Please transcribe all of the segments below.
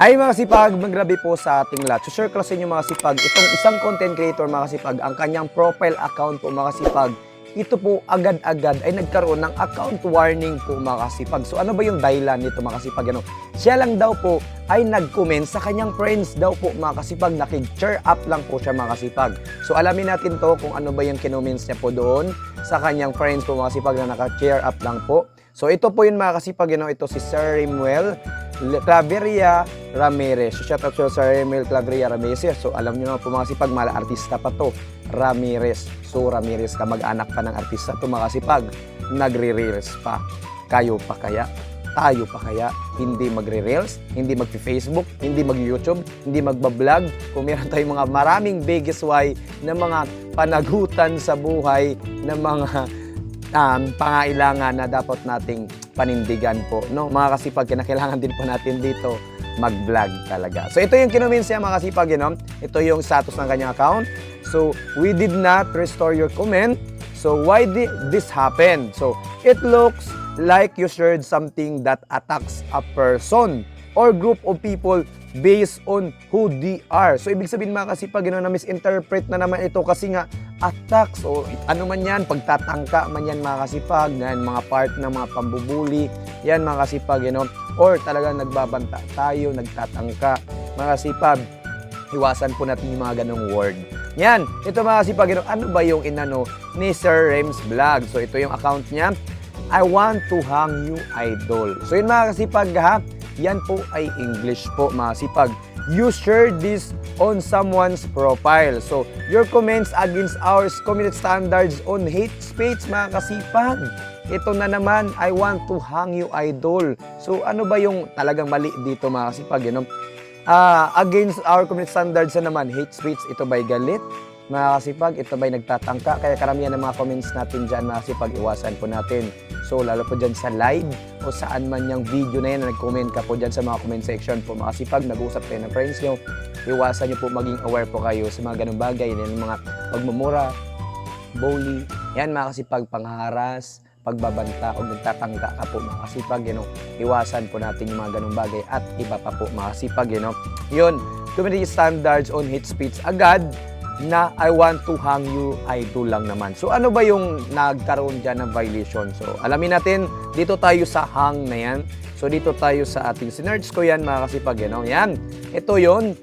Ay mga sipag, magrabi po sa ating lahat. So share ko sa inyo mga sipag, itong isang content creator mga sipag, ang kanyang profile account po mga sipag, ito po agad-agad ay nagkaroon ng account warning po mga kasipag. So ano ba yung dahilan nito mga kasipag? Ano? Siya lang daw po ay nag-comment sa kanyang friends daw po mga kasipag. Nakig-cheer up lang po siya mga kasipag. So alamin natin to kung ano ba yung kinoments niya po doon sa kanyang friends po mga kasipag na naka-cheer up lang po. So ito po yun mga kasipag, know, ito si Sir Rimuel Claveria Ramirez. Shout out to Sir Rimuel Claveria Ramirez. So alam niyo naman po mga kasipag, mala artista pa to. Ramirez. So Ramirez ka mag-anak pa ng artista to mga kasipag. Nagre-reels pa. Kayo pa kaya? Tayo pa kaya hindi magre-reels, hindi magpi-Facebook, hindi mag-YouTube, hindi magbablog. Kung meron tayong mga maraming biggest why na mga panagutan sa buhay ng mga um, pangailangan na dapat nating panindigan po. No? Mga kasipag, kinakailangan din po natin dito mag-vlog talaga. So ito yung kinuminsi mga kasipag, you know? ito yung status ng kanyang account. So we did not restore your comment. So why did this happen? So it looks like you shared something that attacks a person or group of people based on who they are. So ibig sabihin mga kasipag, you know, na misinterpret na naman ito kasi nga attacks o ano man yan, pagtatangka man yan mga kasipag, yan mga part ng mga pambubuli, yan mga kasipag, you know, or talagang nagbabanta tayo, nagtatangka, mga kasipag, iwasan po natin yung mga ganong word. Yan, ito mga kasipag, you know, ano ba yung inano ni Sir Rems Vlog? So ito yung account niya, I want to hang you idol. So yun mga kasipag ha, yan po ay English po mga kasipag. You share this on someone's profile. So, your comments against our community standards on hate speech, mga kasipag. Ito na naman, I want to hang you idol. So, ano ba yung talagang mali dito, mga kasipag? You know? Ah, against our community standards na naman, hate speech, ito ba'y galit? Mga kasipag, ito ba'y nagtatangka? Kaya karamihan ng mga comments natin dyan, mga kasipag, iwasan po natin. So, lalo po dyan sa live o saan man yung video na yan, na nag-comment ka po dyan sa mga comment section po. Mga kasipag, nag-usap kayo ng friends nyo, iwasan nyo po maging aware po kayo sa mga ganung bagay, yan mga pagmumura, bully, yan mga kasipag, pangharas, pagbabanta o nagtatangka ka po mga kasipag, you know, iwasan po natin yung mga ganung bagay at iba pa po mga kasipag, you know. Yun, community standards on hate speech agad na I want to hang you, I do lang naman. So ano ba yung nagkaroon dyan ng violation? So alamin natin, dito tayo sa hang na yan. So dito tayo sa ating sinerge ko yan mga kasipag, you know. Yan, ito yon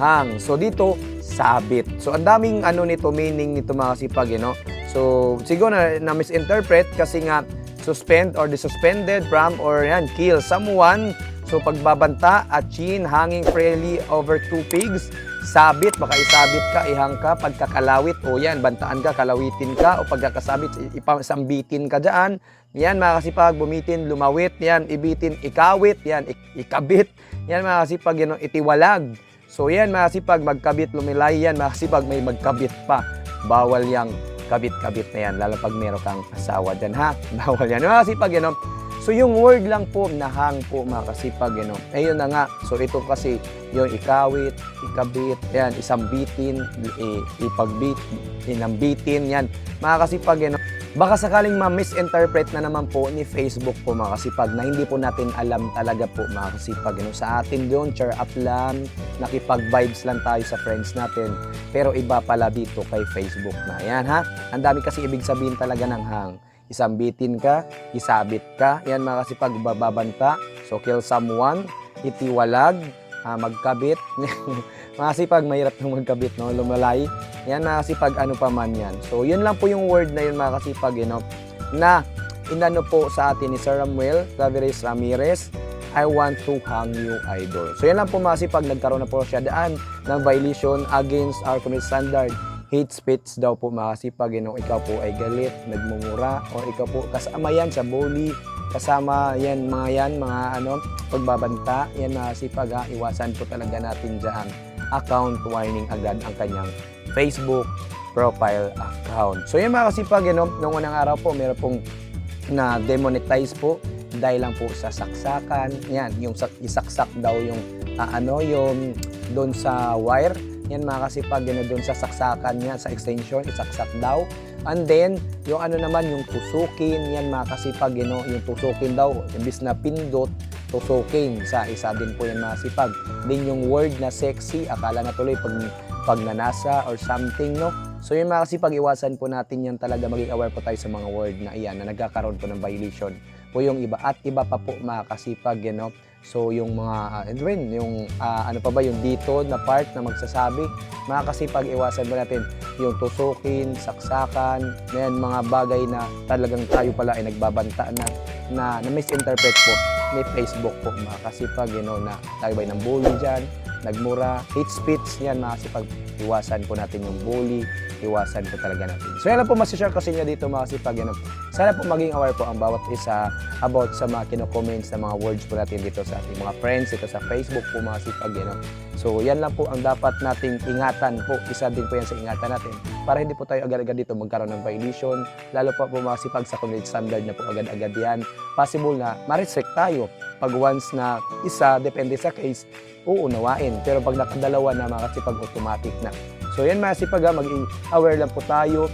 hang. So dito, sabit. So ang daming ano nito, meaning nito mga kasipag, you know. So siguro na, na misinterpret kasi nga suspend or disuspended from or yan, kill someone. So pagbabanta at chin hanging freely over two pigs, sabit, baka isabit ka, pagkakalawit, o yan, bantaan ka, kalawitin ka, o pagkakasabit, ipasambitin ka dyan. Yan mga kasipag, bumitin, lumawit, yan, ibitin, ikawit, yan, ik- ikabit. Yan mga kasipag, yan, itiwalag. So yan mga kasipag, magkabit, lumilay yan, mga kasipag, may magkabit pa. Bawal yang kabit-kabit na yan, lalo pag meron kang asawa dyan, ha? Bawal yan. Mga kasipag, yan, no? So yung word lang po na hang po mga kasipag, you know. Ayun na nga. So ito kasi yung ikawit, ikabit, yan, isambitin, i- ipagbit, inambitin, yan. Mga kasipag, you know. Baka sakaling ma-misinterpret na naman po ni Facebook po mga kasipag na hindi po natin alam talaga po mga kasipag. You know. Sa atin doon, cheer up lang, nakipag-vibes lang tayo sa friends natin. Pero iba pala dito kay Facebook na. Yan ha. Ang dami kasi ibig sabihin talaga ng hang isambitin ka, isabit ka. Yan mga kasi pag bababanta. So, kill someone, itiwalag, ah, magkabit. mga kasi pag mahirap ng magkabit, no? lumalay. Yan mga kasi pag ano pa man yan. So, yun lang po yung word na yun mga kasi pag, you know, na inano po sa atin ni Sir Ramuel Claveres Ramirez, I want to hang you idol. So yan lang po mga kasi pag nagkaroon na po siya daan ng violation against our community standard hate speech daw po mga kasipag, you ikaw po ay galit, nagmumura, o ikaw po kasama yan sa bully, kasama yan mga yan, mga ano, pagbabanta, yan mga kasipag ha, iwasan po talaga natin dyan. Account warning agad ang kanyang Facebook profile account. So yan mga kasipag, you know, nung unang araw po, meron pong na demonetize po dahil lang po sa saksakan. Yan, yung sak- isaksak daw yung ah, ano, yung doon sa wire yan mga kasipag, yun doon sa saksakan niya, sa extension, isaksak daw. And then, yung ano naman, yung tusukin, yan mga kasipag, you know, yung tusukin daw, imbis na pindot, tusukin sa isa din po yan mga sipag. Din yung word na sexy, akala na tuloy pag, pag nanasa or something, no? So yung mga kasipag, iwasan po natin yan talaga, maging aware po tayo sa mga word na iyan na nagkakaroon po ng violation po yung iba. At iba pa po mga kasipag, you know? So yung mga, uh, and rin, yung ah, ano pa ba, yung dito na part na magsasabi, mga kasipag, iwasan po natin yung tusukin, saksakan, yan, mga bagay na talagang tayo pala ay nagbabanta na, na, na misinterpret po ni Facebook po mga kasipag, you know, na tayo ba'y ng bully dyan, nagmura, hate speech, yan mga kasipag, iwasan po natin yung bully, iwasan po talaga natin. So yan lang po masishare ko sa inyo dito mga kasipag, you know, sana po maging aware po ang bawat isa about sa mga kino-comments na mga words po natin dito sa ating mga friends, dito sa Facebook po mga kasipag, you know. So yan lang po ang dapat nating ingatan po, isa din po yan sa ingatan natin para hindi po tayo agad-agad dito magkaroon ng violation, lalo pa po mga kasipag sa community standard na po agad-agad yan. Possible na ma-restrict tayo pag once na isa, depende sa case, uunawain. Pero pag nakadalawa na mga kasipag, automatic na. So yan mga kasipag, ha, maging aware lang po tayo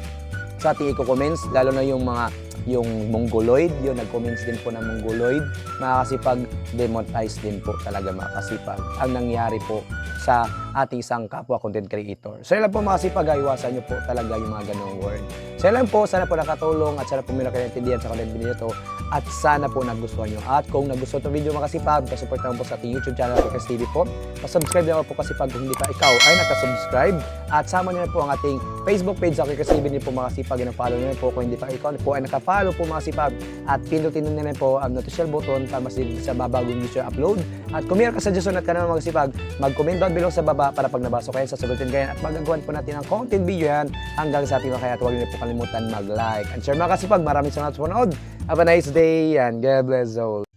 sa ating i-comments, lalo na yung mga yung mongoloid, yun, nag-comments din po ng mongoloid, mga kasipag, demonetize din po talaga mga kasipag. Ang nangyari po sa ating isang kapwa content creator. So yan lang po mga kasipag, iwasan nyo po talaga yung mga ganong word. So yan lang po, sana po nakatulong at sana po may nakaintindihan sa content video ito at sana po nagustuhan nyo. At kung nagustuhan itong video mga kasipag, pasupport naman po sa ating YouTube channel, Kikas TV po. Pasubscribe naman po kasipag kung hindi pa ikaw ay nakasubscribe. At sama nyo na po ang ating Facebook page sa Kikas TV din po mga kasipag. Yung follow nyo na po kung hindi pa ikaw po ay nakapollow po mga kasipag. At pindutin nyo na po ang notification button para mas sa babagong video upload. At kung meron ka suggestion at ka naman mga kasipag, mag-comment down below sa baba para pag nabasa ko yan, sasagutin kayo at magagawan po natin ang content video yan hanggang sa ating makaya at huwag niyo po kalimutan mag-like and share mga kasipag. Maraming salamat sa panood. Have a nice day and God bless all.